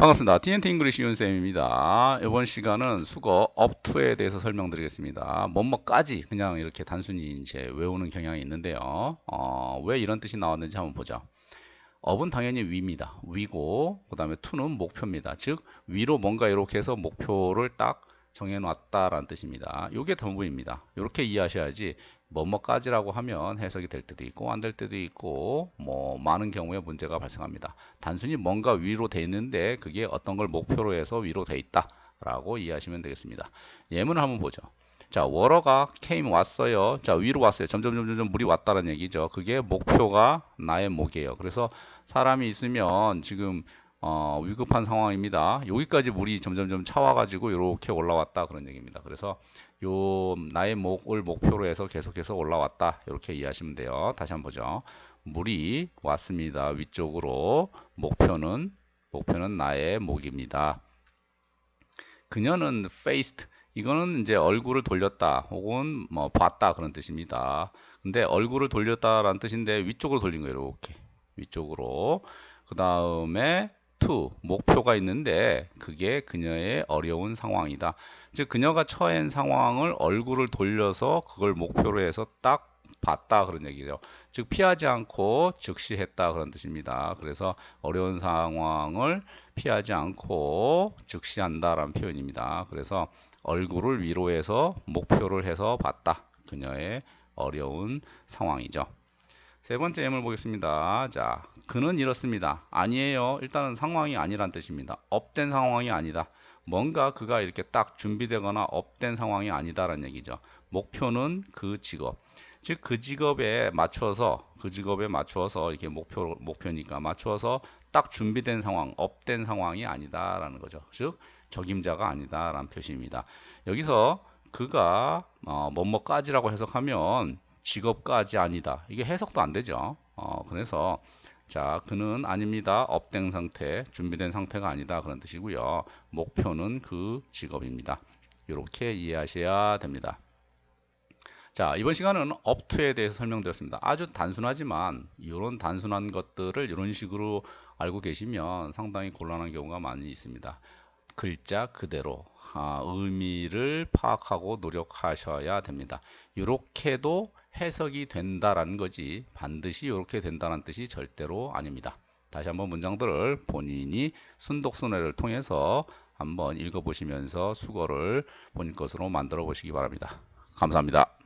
반갑습니다. TNT 잉글리시 윤쌤입니다. 이번 시간은 수거 to에 대해서 설명드리겠습니다. 뭐뭐까지 그냥 이렇게 단순히 이제 외우는 경향이 있는데요. 어, 왜 이런 뜻이 나왔는지 한번 보죠. up은 당연히 위입니다. 위고 그 다음에 to는 목표입니다. 즉 위로 뭔가 이렇게 해서 목표를 딱 정해놨다라는 뜻입니다. 이게 전부입니다. 이렇게 이해하셔야지 뭐뭐까지라고 하면 해석이 될 때도 있고 안 될 때도 있고 뭐 많은 경우에 문제가 발생합니다. 단순히 뭔가 위로 돼 있는데 그게 어떤 걸 목표로 해서 위로 돼 있다 라고 이해하시면 되겠습니다. 예문을 한번 보죠. 자, 워러가 came 왔어요. 자, 위로 왔어요. 점점 점점 물이 왔다는 얘기죠. 그게 목표가 나의 목이에요. 그래서 사람이 있으면 지금 어, 위급한 상황입니다. 여기까지 물이 점점점 차와가지고 이렇게 올라왔다 그런 얘기입니다. 그래서 요 나의 목을 목표로 해서 계속해서 올라왔다 이렇게 이해하시면 돼요. 다시 한번 보죠. 물이 왔습니다. 위쪽으로 목표는 목표는 나의 목입니다. 그녀는 faced 이거는 이제 얼굴을 돌렸다 혹은 뭐 봤다 그런 뜻입니다. 근데 얼굴을 돌렸다라는 뜻인데 위쪽으로 돌린 거예요. 이렇게 위쪽으로 그 다음에 to 목표가 있는데 그게 그녀의 어려운 상황이다. 즉 그녀가 처한 상황을 얼굴을 돌려서 그걸 목표로 해서 딱 봤다 그런 얘기죠. 즉 피하지 않고 즉시 했다 그런 뜻입니다. 그래서 어려운 상황을 피하지 않고 즉시 한다라는 표현입니다. 그래서 얼굴을 위로 해서 목표를 해서 봤다. 그녀의 어려운 상황이죠. 세 번째 예물 보겠습니다. 자, 그는 이렇습니다. 아니에요. 일단은 상황이 아니란 뜻입니다. 업된 상황이 아니다. 뭔가 그가 이렇게 딱 준비되거나 업된 상황이 아니다라는 얘기죠. 목표는 그 직업. 즉 그 직업에 맞춰서 그 직업에 맞춰서 이렇게 목표 목표니까 맞춰서 딱 준비된 상황, 업된 상황이 아니다라는 거죠. 즉 적임자가 아니다라는 표시입니다. 여기서 그가 어, 뭐뭐까지라고 해석하면 직업까지 아니다. 이게 해석도 안 되죠. 어, 그래서 자, 그는 아닙니다. 업된 상태, 준비된 상태가 아니다. 그런 뜻이고요. 목표는 그 직업입니다. 이렇게 이해하셔야 됩니다. 자, 이번 시간은 업투에 대해서 설명드렸습니다. 아주 단순하지만 이런 단순한 것들을 이런 식으로 알고 계시면 상당히 곤란한 경우가 많이 있습니다. 글자 그대로 아, 의미를 파악하고 노력하셔야 됩니다. 이렇게도 해석이 된다라는 거지 반드시 이렇게 된다는 뜻이 절대로 아닙니다. 다시 한번 문장들을 본인이 순독순회를 통해서 한번 읽어보시면서 수거를 본인 것으로 만들어 보시기 바랍니다. 감사합니다.